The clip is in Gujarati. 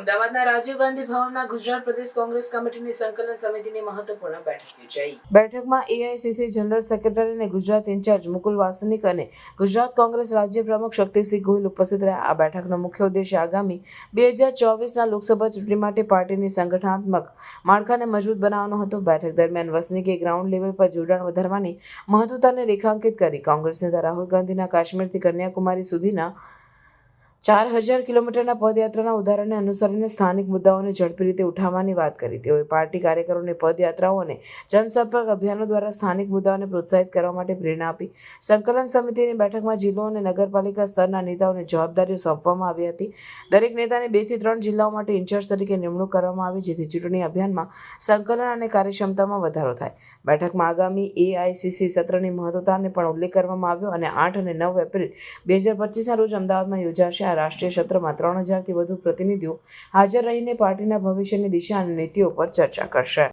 અમદાવાદના રાજીવ ગાંધી ભવનમાં ગુજરાત પ્રદેશ કોંગ્રેસ કમિટીની સંકલન સમિતિની મહત્વપૂર્ણ બેઠક યોજાઈ. બેઠકમાં એઆઈસીસી જનરલ સેક્રેટરી અને ગુજરાત ઇન્ચાર્જ મુકુલ વાસનિક અને ગુજરાત કોંગ્રેસ રાજ્ય પ્રમુખ શક્તિસિંહ ગોહિલ ઉપસ્થિત રહ્યા. આ બેઠકનો મુખ્ય ઉદ્દેશ્ય આગામી બે હજાર ચોવીસના લોકસભા ચૂંટણી માટે પાર્ટીની સંગઠનાત્મક માળખાને મજબૂત બનાવવાનો હતો. બેઠક દરમિયાન વસનિકે ગ્રાઉન્ડ લેવલ પર જોડાણ વધારવાની મહત્વતાને રેખાંકિત કરી કોંગ્રેસ નેતા રાહુલ ગાંધીના કાશ્મીરથી કન્યાકુમારી સુધીના ચાર હજાર કિલોમીટરના પદયાત્રાના ઉદાહરણને અનુસરીને સ્થાનિક મુદ્દાઓને ઝડપી રીતે ઉઠાવવાની વાત કરી. તેઓએ પાર્ટી કાર્યકરોને પદયાત્રાઓ અને જનસંપર્ક અભિયાનો દ્વારા સ્થાનિક મુદ્દાઓને પ્રોત્સાહિત કરવા માટે પ્રેરણા આપી. સંકલન સમિતિની બેઠકમાં જિલ્લો અને નગરપાલિકા સ્તરના નેતાઓને જવાબદારીઓ સોંપવામાં આવી હતી. દરેક નેતાને બેથી ત્રણ જિલ્લાઓ માટે ઇન્ચાર્જ તરીકે નિમણૂક કરવામાં આવી, જેથી ચૂંટણી અભિયાનમાં સંકલન અને કાર્યક્ષમતામાં વધારો થાય. બેઠકમાં આગામી એઆઈસીસી સત્રની મહત્વતાને પણ ઉલ્લેખ કરવામાં આવ્યો અને આઠ અને નવ એપ્રિલ બે હજાર પચીસના રોજ અમદાવાદમાં યોજાશે. આ રાષ્ટ્રીય સત્રમાં ત્રણ હજારથી વધુ પ્રતિનિધિઓ હાજર રહીને પાર્ટીના ભવિષ્યની દિશા અને નીતિઓ પર ચર્ચા કરશે.